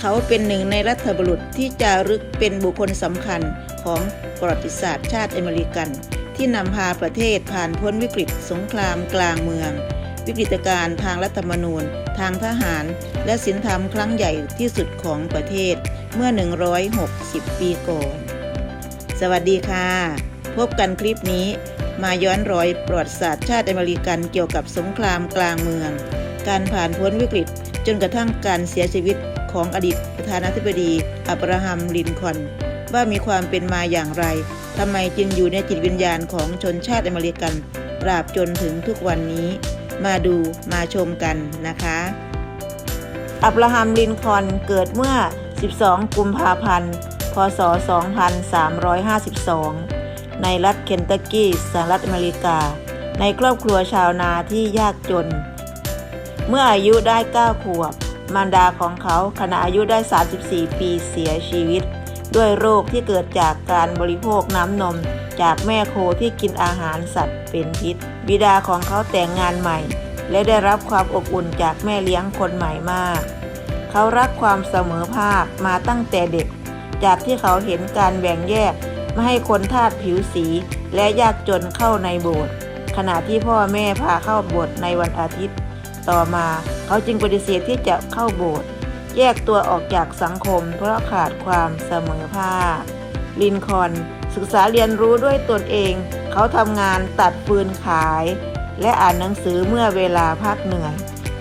เขาเป็นหนึ่งในรัฐบุรุษที่จารึกเป็นบุคคลสำคัญของประวัติศาสตร์ชาติอเมริกัน ที่นำพาประเทศผ่านพ้นวิกฤตสงครามกลางเมือง วิกฤตการณ์ทางรัฐธรรมนูญ ทางทหาร และศีลธรรมครั้งใหญ่ที่สุดของประเทศเมื่อ 160 ปีก่อน สวัสดีค่ะ พบกันคลิปนี้มาย้อนรอยประวัติศาสตร์ชาติอเมริกันเกี่ยวกับสงครามกลางเมือง การผ่านพ้นวิกฤตจนกระทั่งการเสียชีวิต ของอดีตประธานาธิบดีอับราฮัมลินคอนว่ามีความเป็นมาอย่างไรทำไมจึงอยู่ในจิตวิญญาณของชนชาติอเมริกันตราบจนถึงทุกวันนี้ มาดูมาชมกันนะคะ อับราฮัมลินคอนเกิดเมื่อ 12 กุมภาพันธ์ พศ 2352 ในรัฐเคนตักกี้สหรัฐอเมริกา ในครอบครัวชาวนาที่ยากจน เมื่ออายุได้ 9 ขวบ มารดาของเขาขณะอายุได้ 34 ปีเสียชีวิต ด้วยโรคที่เกิดจากการบริโภคน้ำนม จากแม่โคที่กินอาหารสัตว์เป็นพิษ บิดาของเขาแต่งงานใหม่ และได้รับความอบอุ่นจากแม่เลี้ยงคนใหม่มาก เขารักความเสมอภาคมาตั้งแต่เด็ก จากที่เขาเห็นการแบ่งแยกไม่ให้คนทาสผิวสี และยากจนเข้าในโบสถ์ขณะที่พ่อแม่พาเข้าโบสถ์ในวันอาทิตย์ ต่อมาเขาจึงปฏิเสธที่จะเข้าโบสถ์แยกตัวออกจากสังคม เพราะขาดความเสมอภาคลินคอนศึกษาเรียนรู้ด้วยตนเอง เขาทำงานตัดฟืนขาย และอ่านหนังสือเมื่อเวลาพักเหนื่อย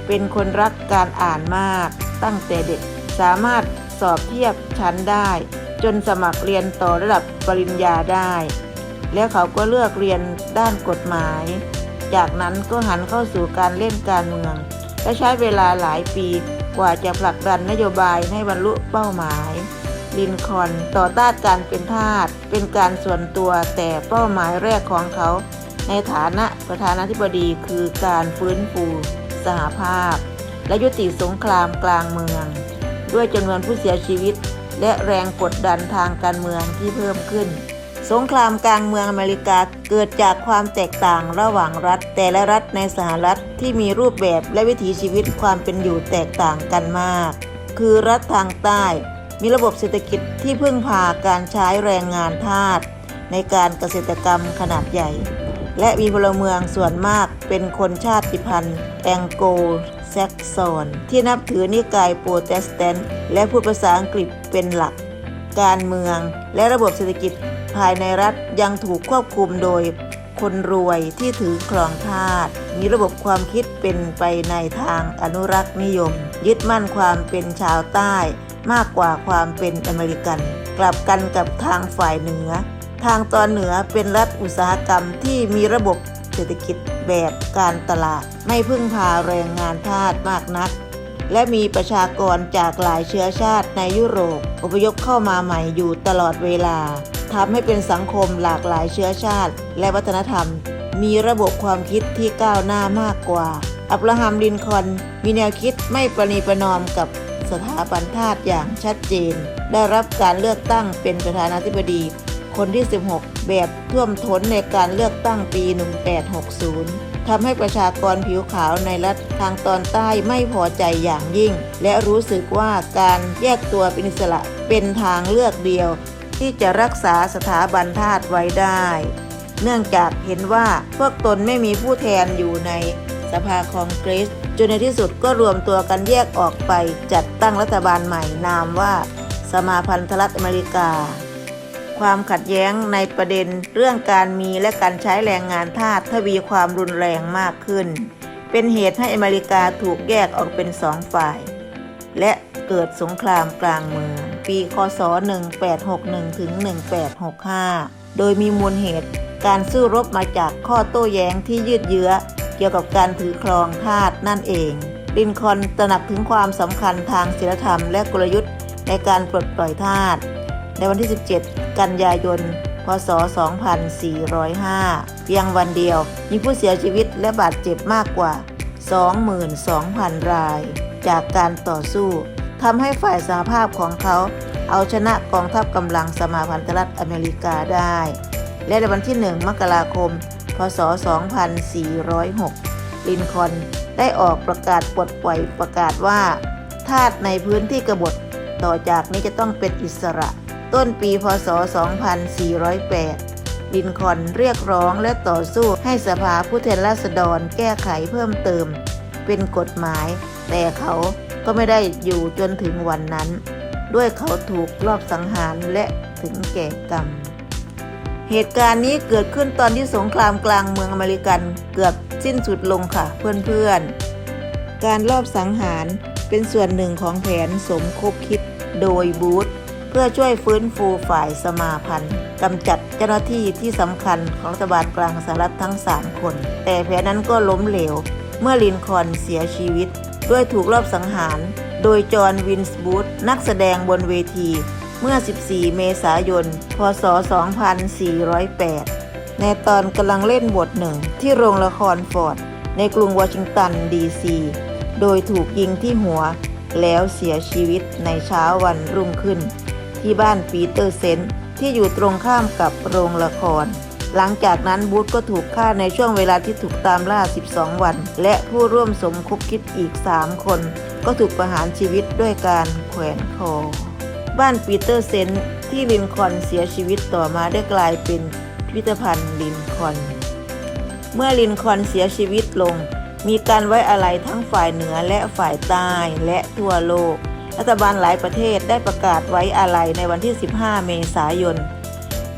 เป็นคนรักการอ่านมาก ตั้งแต่เด็กสามารถสอบเทียบชั้นได้ จนสมัครเรียนต่อระดับปริญญาได้ แล้วเขาก็เลือกเรียนด้านกฎหมาย จากนั้นก็หันเข้าสู่การเล่นการเมือง และใช้เวลาหลายปีกว่าจะผลักดันนโยบายให้บรรลุเป้าหมาย ลินคอนต่อต้านการเป็นทาสเป็นการส่วนตัวแต่เป้าหมายแรกของเขา ในฐานะประธานาธิบดีคือการฟื้นฟูสหภาพ และยุติสงครามกลางเมือง ด้วยจำนวนผู้เสียชีวิต และแรงกดดันทางการเมืองที่เพิ่มขึ้น สงครามกลางเมืองอเมริกาเกิดจากความแตกต่างระหว่างรัฐ แต่ละรัฐในสหรัฐที่มีรูปแบบและวิถีชีวิตความเป็นอยู่แตกต่างกันมาก คือรัฐทางใต้ มีระบบเศรษฐกิจที่พึ่งพาการใช้แรงงานทาสในการเกษตรกรรมขนาดใหญ่ และมีพลเมืองส่วนมากเป็นคนชาติพันธุ์แองโกลแซกซอนที่นับถือนิกายโปรเตสแตนต์และพูดภาษาอังกฤษเป็นหลัก การเมืองและระบบเศรษฐกิจ ภายในรัฐยังถูกควบคุมโดยคนรวยที่ถือครองทาสมีระบบความคิดเป็นไปในทางอนุรักษ์นิยม ยึดมั่นความเป็นชาวใต้มากกว่าความเป็นอเมริกัน กลับกันกับทางฝ่ายเหนือ ทางตอนเหนือเป็นรัฐอุตสาหกรรมที่มีระบบเศรษฐกิจแบบการตลาด ไม่พึ่งพาแรงงานทาสมากนัก และมีประชากรจากหลายเชื้อชาติในยุโรปอพยพเข้ามาใหม่อยู่ตลอดเวลา ทำให้เป็นสังคมหลากหลายเชื้อชาติ และวัฒนธรรม มีระบบความคิดที่ก้าวหน้ามากกว่า อับราฮัมลินคอนมีแนวคิดไม่ประนีประนอมกับสถาบันทาสอย่างชัดเจน ได้รับการเลือกตั้งเป็นประธานาธิบดี คนที่ 16 แบบท่วมท้นในการเลือกตั้งปี 1860 ทำให้ประชากรผิวขาวในรัฐทางตอนใต้ไม่พอใจอย่างยิ่ง และรู้สึกว่าการแยกตัวเป็นอิสระเป็นทางเลือกเดียว ที่จะรักษาสถาบันทาสไว้ได้ เนื่องจากเห็นว่าพวกตนไม่มีผู้แทนอยู่ในสภาคองเกรสจนในที่สุดก็รวมตัวกันแยกออกไปจัดตั้งรัฐบาลใหม่นามว่า สมาพันธรัฐอเมริกา ความขัดแย้งในประเด็นเรื่องการมีและการใช้แรงงานทาสทวีความรุนแรงมากขึ้น เป็นเหตุให้อเมริกาถูกแยกออกเป็นสองฝ่าย และเกิดสงครามกลางเมือง ปีคศ 1861 ถึง 1865 โดยมีมูลเหตุการสู้รบมาจากข้อโต้แย้งที่ยืดเยื้อ เกี่ยวกับการถือครองทาสนั่นเอง ลินคอนตระหนักถึงความสำคัญทางศีลธรรมและกลยุทธ์ในการปลดปล่อยทาสในวันที่ 17 กันยายน พศ 2405 เพียงวันเดียวมีผู้เสียชีวิตและบาดเจ็บมากกว่า 22,000 ราย จากการต่อสู้ทำให้ฝ่ายสหภาพของเขา เอาชนะกองทัพกำลังสมาพันธรัฐอเมริกาได้ และในวันที่ 1 มกราคม พศ 2406 ลินคอนได้ออกประกาศปลดปล่อยประกาศว่าทาสในพื้นที่กบฏต่อจากนี้จะต้องเป็นอิสระ ต้นปี พศ 2408 ลินคอนเรียกร้องและต่อสู้ให้สภาผู้แทนราษฎรแก้ไขเพิ่มเติม เป็นกฎหมาย แต่เขาก็ไม่ได้อยู่จนถึงวันนั้น ด้วยเขาถูกลอบสังหารและถึงแก่กรรม เหตุการณ์นี้เกิดขึ้นตอนที่สงครามกลางเมืองอเมริกันเกือบสิ้นสุดลงค่ะเพื่อนๆ การลอบสังหารเป็นส่วนหนึ่งของแผนสมคบคิดโดยบูธเพื่อช่วยฟื้นฟูฝ่ายสมาพันธ์กำจัดเจ้าหน้าที่ที่สำคัญของรัฐบาลกลางสหรัฐทั้ง 3 คน แต่แผนนั้นก็ล้มเหลว เมื่อลินคอนเสียชีวิต ด้วยถูกลอบสังหาร โดยจอห์นวินสบูธนักแสดงบนเวที เมื่อ 14 เมษายน พศ 2408 ในตอนกำลังเล่นบทหนึ่งที่โรงละครฟอร์ด ในกรุงวอชิงตัน ดีซี โดยถูกยิงที่หัว แล้วเสียชีวิตในเช้าวันรุ่งขึ้น ที่บ้านปีเตอร์เซนที่อยู่ตรงข้ามกับโรงละคร หลังจากนั้นบูธก็ถูกฆ่าในช่วงเวลาที่ถูกตามล่า 12 วัน และผู้ร่วมสมคบคิดอีก 3 คน ก็ถูกประหารชีวิตด้วยการแขวนคอ บ้านปีเตอร์เซนที่ลินคอนเสียชีวิตต่อมาได้กลายเป็นพิพิธภัณฑ์ลินคอน เมื่อลินคอนเสียชีวิตลง มีการไว้อาลัยทั้งฝ่ายเหนือและฝ่ายใต้และทั่วโลก รัฐบาลหลายประเทศได้ประกาศไว้อาลัยในวันที่ 15 เมษายน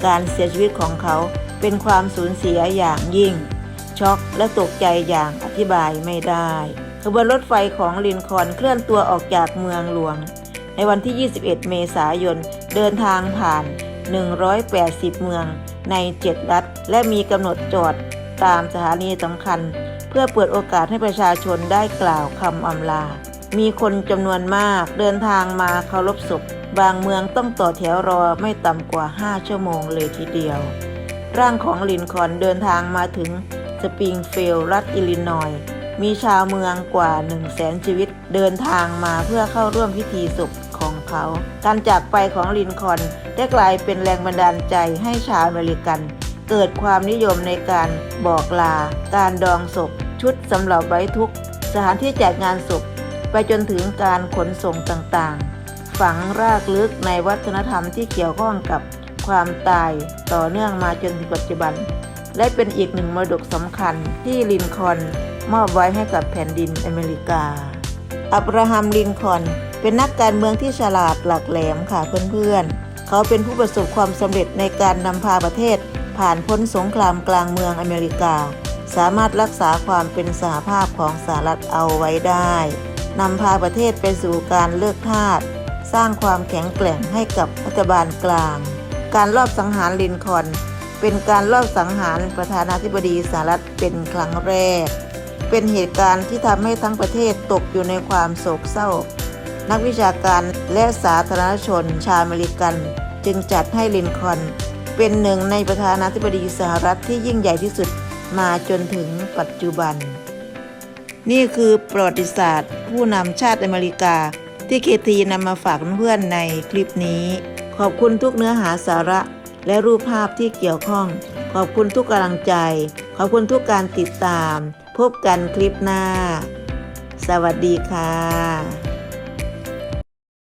การเสียชีวิตของเขา เป็นความสูญเสียอย่างยิ่ง ช็อกและตกใจอย่างอธิบายไม่ได้ขบวนรถไฟของลินคอนเคลื่อนตัวออกจากเมืองหลวง ในวันที่ 21 เมษายนเดินทางผ่าน 180 เมืองใน 7 รัฐ และมีกำหนดจอดตามสถานีสำคัญ เพื่อเปิดโอกาสให้ประชาชนได้กล่าวคำอำลา มีคนจำนวนมากเดินทางมาเคารพศพบางเมืองต้องต่อแถวรอไม่ต่ำกว่า 5 ชั่วโมงเลยทีเดียว ร่างของลินคอนเดินทางมาถึงสปริงฟิลด์รัฐอิลลินอยมีชาวเมืองกว่า 1 0 0 0 0แสนชีวิตเดินทางมาเพื่อเข้าร่วมพิธีศพของเขา การจากไปของลินคอนได้กลายเป็นแรงบันดาลใจให้ชาวอเมริกัน เกิดความนิยมในการบอกลา การดองศพ ชุดสำหรับไว้ทุก สถานที่จัดงานศพ ไปจนถึงการขนส่งต่างๆ ฝังรากลึกในวัฒนธรรมที่เกี่ยวข้องกับ ความตายต่อเนื่องมาจนถึงปัจจุบัน และเป็นอีกหนึ่งมรดกสำคัญที่ลินคอนมอบไว้ให้กับแผ่นดินอเมริกา อับราฮัมลินคอนเป็นนักการเมืองที่ฉลาดหลักแหลมค่ะเพื่อนๆ เขาเป็นผู้ประสบความสำเร็จในการนำพาประเทศ ผ่านพ้นสงครามกลางเมืองอเมริกา สามารถรักษาความเป็นสหภาพของสหรัฐเอาไว้ได้นำพาประเทศไปสู่การเลิกทาสสร้างความแข็งแกร่งให้กับรัฐบาลกลาง การลอบสังหารลินคอน เป็นการลอบสังหารประธานาธิบดีสหรัฐเป็นครั้งแรก เป็นเหตุการณ์ที่ทำให้ทั้งประเทศตกอยู่ในความโศกเศร้า นักวิชาการและสาธารณชนชาวอเมริกัน จึงจัดให้ลินคอน เป็นหนึ่งในประธานาธิบดีสหรัฐที่ยิ่งใหญ่ที่สุดมาจนถึงปัจจุบัน นี่คือประวัติศาสตร์ ผู้นำชาติอเมริกา ที่เคทีนำมาฝากเพื่อนในคลิปนี้ ขอบคุณทุกเนื้อหาสาระ และรูปภาพที่เกี่ยวข้อง ขอบคุณทุกกำลังใจ ขอบคุณทุกการติดตาม พบกันคลิปหน้า สวัสดีค่ะ